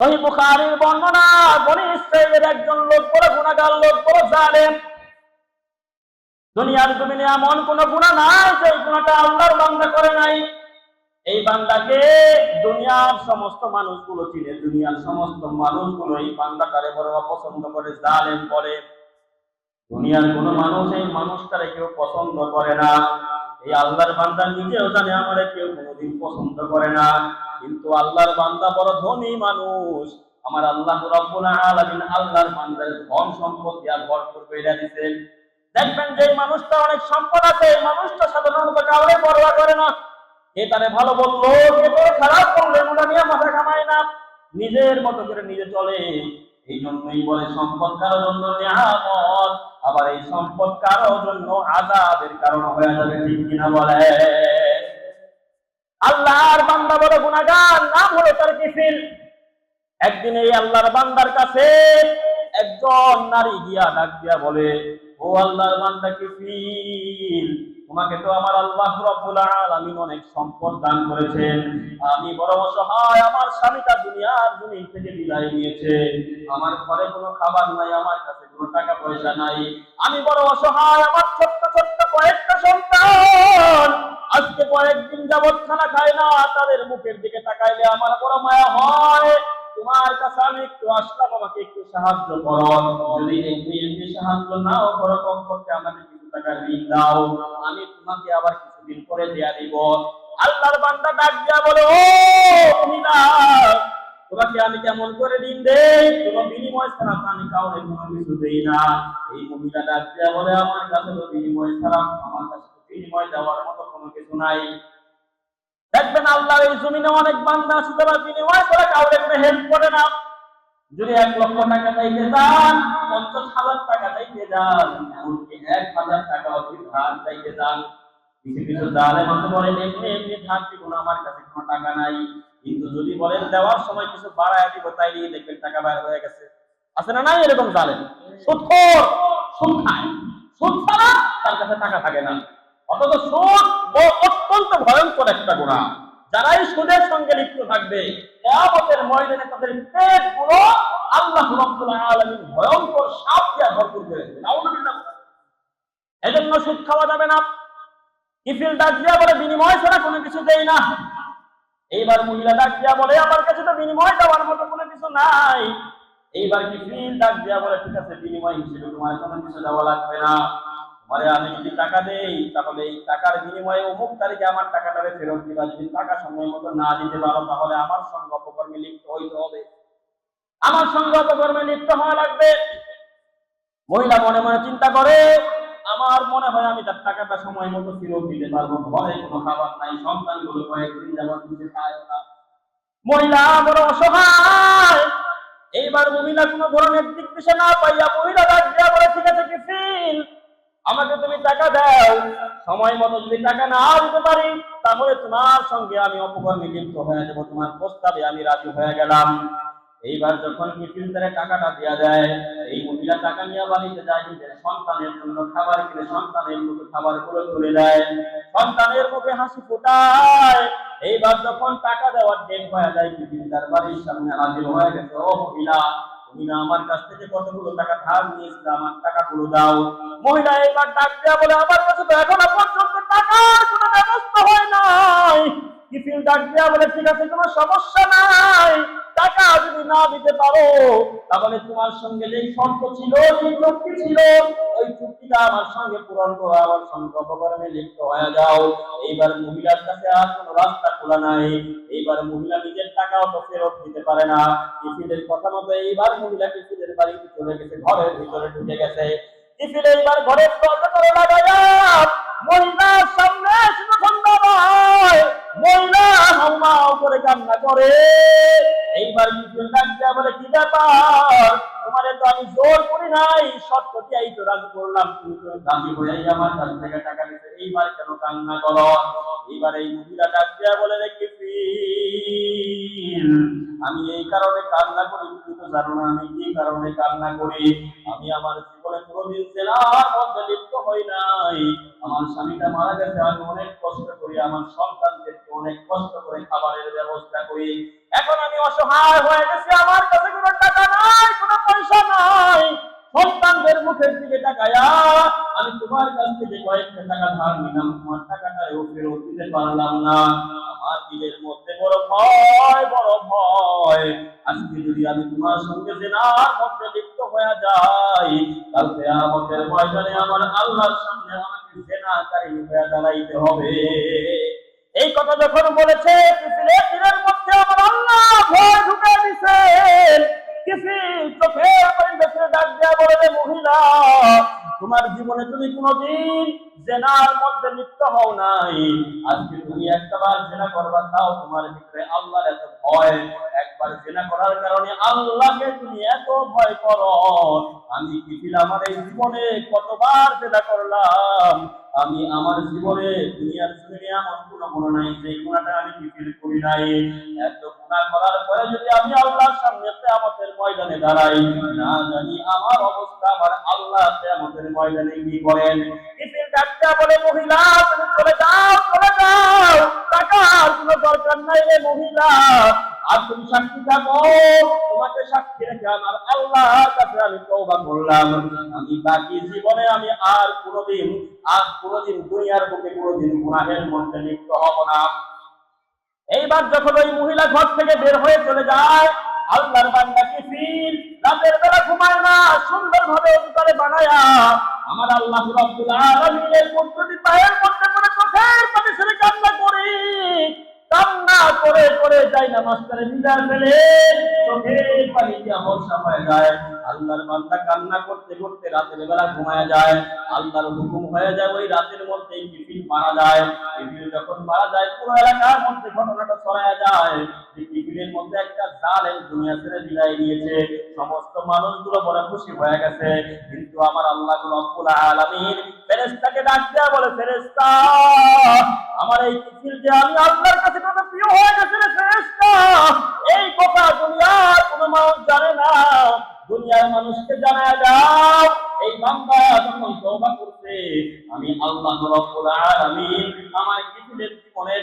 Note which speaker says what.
Speaker 1: ওই বুখারীর বর্ণনা, বনি ইসরায়েলের একজন লোক বড় গুণাগার লোক, বড় জালেম। দুনিয়ার জমিনে এমন কোন গুণা নাই যে গুণাটা আল্লাহর বান্দা করে নাই। এই বান্দাকে দুনিয়ার সমস্ত মানুষগুলো চিনে, দুনিয়ার সমস্ত মানুষগুলো এই বান্দাটারে বড় অপছন্দ করে, জালেম বলে। দুনিয়ার কোন মানুষ এই মানুষটারে কেউ পছন্দ করে না। এই আল্লাহর বান্দা নিজেও জানে, আমারে কেউ কোনোদিন পছন্দ করে না। কিন্তু আল্লাহর বান্দা বড় ধনী মানুষ। আমার আল্লাহ রাব্বুল আল্লাহর বান্দার ধন সম্পদ দিয়া ভরপুর কইরা দিয়েছেন দেখবেন যে মানুষটা অনেক সম্পদ আছে মানুষটা সাধারণত কাউরে পরোয়া করে না। কে তারে ভালো বলল, কে তোরে খারাপ করলে ওটা নিয়ে মাথা কামায় না। নিজের মতো করে নিজে চলে। এই জন্যই বলে সম্পদ কারোর জন্য নিয়ামত, আবার এই সম্পদ কারোর জন্য আজাদের কারণ হয়ে যাবে ঠিক কিনা বলে? আল্লাহর বান্দা বড় গুণাগার নাম হলো তার কিফিল। একদিন এই আল্লাহর বান্দার কাছে একজন নারী গিয়া ডাক দিয়া বলে, ও আল্লাহর বান্দা কিফিল তোমাকে তো আমার আল্লাহ রাব্বুল আলামিন অনেক সম্পদ দান করেছেন। আমি বড় অসহায় আমার স্বামীটা দুনিয়ার জমিন থেকে বিদায় নিয়েছে। আমার ঘরে কোনো খাবার নাই, আমার কাছে কোনো টাকা পয়সা নাই। আমি বড় অসহায় আমার ছোট্ট ছোট্ট কয়েকটা সন্তান। আজকে কয়েকদিন যাবৎ খানা খায় না, তাদের মুখের দিকে তাকাইলে আমার বড় মায়া হয়। তোমার কাছে আমি একটু আসলাম, আমাকে একটু সাহায্য করো। যদি এমনি সাহায্য নাও করো, কমপক্ষে আমাকে টাকা ঋণ দাও আমি তোমাকে আবার কিছুদিন পরে দেয়া দিব। আল্লাহর বান্দা ডাক দিয়া বলে, ও মহিলা তোমাকে আমি কেমন করে ঋণ দেই? কোনো বিনিময় ছাড়া আমি কাউকে কোনো কিছু দেই না। এই মহিলা ডাক দিয়া বলে, আমার কাছে তো বিনিময় ছাড়া, আমার কাছে বিনিময় দেওয়ার মতো কোনো কিছু নাই। দেখবেন আল্লাহর এই জমিনে অনেক বান্দা যারা বিনিময় কাউকে কোনো হেল্প করে না। যদি এক লক্ষ টাকা চাইতে যান পঞ্চাশ হাজার টাকা চাইতে যান। এমনকি এক হাজার টাকা অবধি ধার চাইতে যান কিছু কিছু এমনি এমনি ধার দিব না, আমার কাছে কোনো টাকা নাই। কিন্তু যদি বলেন দেওয়ার সময় কিছু বাড়ায় দিব তাই নিয়ে দেখবেন টাকা বাইর হয়ে গেছে। আছে না নাই এরকম সুদখোর সুদ খায়। সুদ ছাড়া তার কাছে টাকা থাকে না। অথচ সুদ অত্যন্ত ভয়ঙ্কর একটা গুণা যারাই সুদের সঙ্গে লিপ্ত থাকবে, কেয়ামতের ময়দানে তাদের পেট পুরো আল্লাহ আলামিন ভয়ঙ্কর সাপ দিয়ে ভরপুর করে এজন্য সুদ খাওয়া যাবে না। কিফিল ডাক দিয়া বলে, বিনিময় ছাড়া কোনো কিছু দেই না। এইবার মহিলা ডাক দিয়া বলে, আমার কাছে তো বিনিময় দেওয়ার মতো কোনো কিছু নাই। এইবার কিফিল ডাক দিয়া বলে, ঠিক আছে, বিনিময় হিসেবে তোমার কোনো কিছু দেওয়া লাগবে না। মানে আমি যদি টাকা দেই, তাহলে এই টাকার বিনিময়ে অমুক তারিখে আমার টাকাটারে ফেরত দিবা। যদি টাকা সময় মতো না দিতে পারো, তাহলে আমার সঙ্গে অপকর্মে লিপ্ত হইতে হবে। আমার সঙ্গে অপকর্মে লিপ্ত হওয়া লাগবে। মহিলা মনে মনে চিন্তা করে, আমার মনে হয় আমি তার টাকাটা সময় মতো ফেরত দিতে পারব ঘরে কোনো খাবার নাই, সন্তানগুলো কয়েকদিন যাবত কিছু খায় না। মহিলা বড় অসহায়। এইবার মহিলা কোনো ধরনের দিক দিশা না পাইয়া মহিলা ডাক বলে, ঠিক আছে কিফিল আমাকে তুমি টাকা দাও। সময় মতো যদি টাকা না দিতে পারি, তাহলে তোমার সঙ্গে আমি অপকর্মে লিপ্ত হয়ে যাব, তোমার প্রস্তাবে আমি রাজি হয়ে গেলাম। এইবার যখন তারা টাকাটা দেওয়া যায়, এই মহিলা টাকা নিয়ে বাড়িতে যায়, নিজের সন্তানের জন্য খাবার কিনে সন্তানের মুখে খাবারগুলো তুলে দেয়, সন্তানের মুখে হাসি ফোটায়। এইবার যখন টাকা দেওয়ার ডেট হয়ে যায় তার বাড়ির সামনে হাজির হয়ে গেছে, ও মহিলা তুমি আমার কাছ থেকে কতগুলো টাকা ধার নিয়েছিলে, আমার টাকাগুলো দাও। মহিলা এবার ডাক দেওয়া বলে, আমার কাছে তো এখনও পর্যন্ত টাকার কোনো ব্যবস্থা হয় নাই। কিফিল ডাক দেওয়া বলে, ঠিক আছে, কোনো সমস্যা নাই। টাকা যদি না দিতে পারো তাহলে তোমার সঙ্গে যে শর্ত ছিল যে চুক্তি ছিল। ওই চুক্তিটা আমার সঙ্গে পূরণ করো, আমার সঙ্গে অপকর্মে লিপ্ত হয়ে যাও। এইবার মহিলার কাছে আর কোনো রাস্তা খোলা নাই। এইবার মহিলা নিজের টাকাও তো ফেরত দিতে পারে না। কিফিলের কথা মতো এইবার মহিলা কিফিলের বাড়িতে চলে গেছে, ঘরের ভিতরে ঢুকে গেছে। কিফিল এইবার ঘরের দরজা করে লাগাইয়া মহিলার সামনে শুধু সন্ধ্যাবায় মহিলা হাউমাউ করে কান্না করে। এইবার বলে কি ব্যাপার? তো আমি জোর করি নাই তো করলাম, তুমি তো আমার কাছ থেকে টাকা নিতে এইবার কেন কান্না করো? এইবার এই মহিলা ডাক দেয়া বলে আমি এই কারণে কান্না করি, তুমি তো জানো না আমি কি কারণে কান্না করি। আমি আমার জীবনে কোনোদিন জেলার মধ্যে লিপ্ত হই নাই। আমার স্বামীটা মারা গেছে, আমি অনেক কষ্ট করি, আমার সন্তানদেরকে অনেক কষ্ট করে খাবারের ব্যবস্থা করি। এখন আমি অসহায় হয়ে গেছি, আমার কাছে কোনো টাকা নাই, কোনো পয়সা নাই। সন্তানদের মুখের দিকে তাকায়া আমি তোমার কাছ থেকে কয়েকটা টাকা ধার নিলাম, তোমার ফেরত দিতে পারলাম না। আমার মধ্যে বড় ভয় বড় ভয়। আজকে যদি আমি তোমার সঙ্গে জেনার মধ্যে লিপ্ত হয়ে যাই আমাদের ময়দানে আমার আল্লাহর সামনে আমাকে জেনাকারী হয়ে দাঁড়াইতে হবে। এই কথা যখন বলেছে তোমার জীবনে তুমি কোনোদিন জেনার মধ্যে লিপ্ত হও নাই। আজকে তুমি একটাবার জেনা করবা তাও তোমার ভিতরে আল্লাহর এত ভয়। একবার জেনা করার কারণে আল্লাহকে তুমি এত ভয় করো। আমি কিফিল আমার এই জীবনে? কতবার জেনা করলাম। আমি আমার জীবনে দুনিয়ার জমিনে এমন কোনো মনে নাই যে গুণাটা আমি কিফিল করি নাই। এত করার পরে যদি আমি আল্লাহর সামনে ময়দানে দাঁড়াই, না জানি আমার অবস্থা, আমার আল্লাহ ময়দানে কি করেন কিফিল ডাক্তার বলে, মহিলা, তুমি চলে যাও চলে যাও। টাকার কোনো দরকার নাই রে মহিলা। আর তুমি সাক্ষী থাকো, তোমাকে সাক্ষী রেখে আমার কাছে আমি তওবা করলাম। আমি বাকি জীবনে আমি আর কোনোদিন আর কোনোদিন দুনিয়ার বুকে কোনোদিন গুনাহের মধ্যে লিপ্ত হব না। এইবার যখন ওই মহিলা ঘর থেকে বের হয়ে চলে যায়, আল্লাহর বান্দা রাতের বেলা ঘুমায় না সুন্দর ভাবে অধিকারে বানায়া আমার আল্লাহ আলামিনের পায়ের মধ্যে করে চোখের পানি ছেড়ে কান্না করি, কান্না করে করে যাই না মাস্টারে ভিজার ফেলে, চোখের পানি বর্ষা হয়ে যায়। আল্লাহর বান্দা কান্না করতে করতে রাতের বেলা ঘুমায় যায়। আল্লাহর হুকুম হয়ে যায় ওই রাতের মধ্যে কিফিল মারা যায়। কিফিল যখন মারা যায়, পুরো এলাকার মধ্যে ঘটনাটা ছড়ায় যায়। যে মধ্যে একটা জালেম দুনিয়া ছেড়ে বিদায় নিয়েছে। সমস্ত মানুষগুলো বড় খুশি হয়ে গেছে। কিন্তু আমার আল্লাহ রব্বুল আলামিন ফেরেশতাকে ডাক বলে, ফেরেশতা, আমার এই কিফিল যে আমি আল্লাহর কাছে কত প্রিয় হয়ে গেছে রে ফেরেশতা, এই কথা দুনিয়ার কোনো মানুষ জানে না। দুনিয়ার মানুষকে জানায় দাও, এই বান্দা যখন তওবা করছে, আমি আল্লাহ রাব্বুল আলামিন আমার কিফিলের জীবনের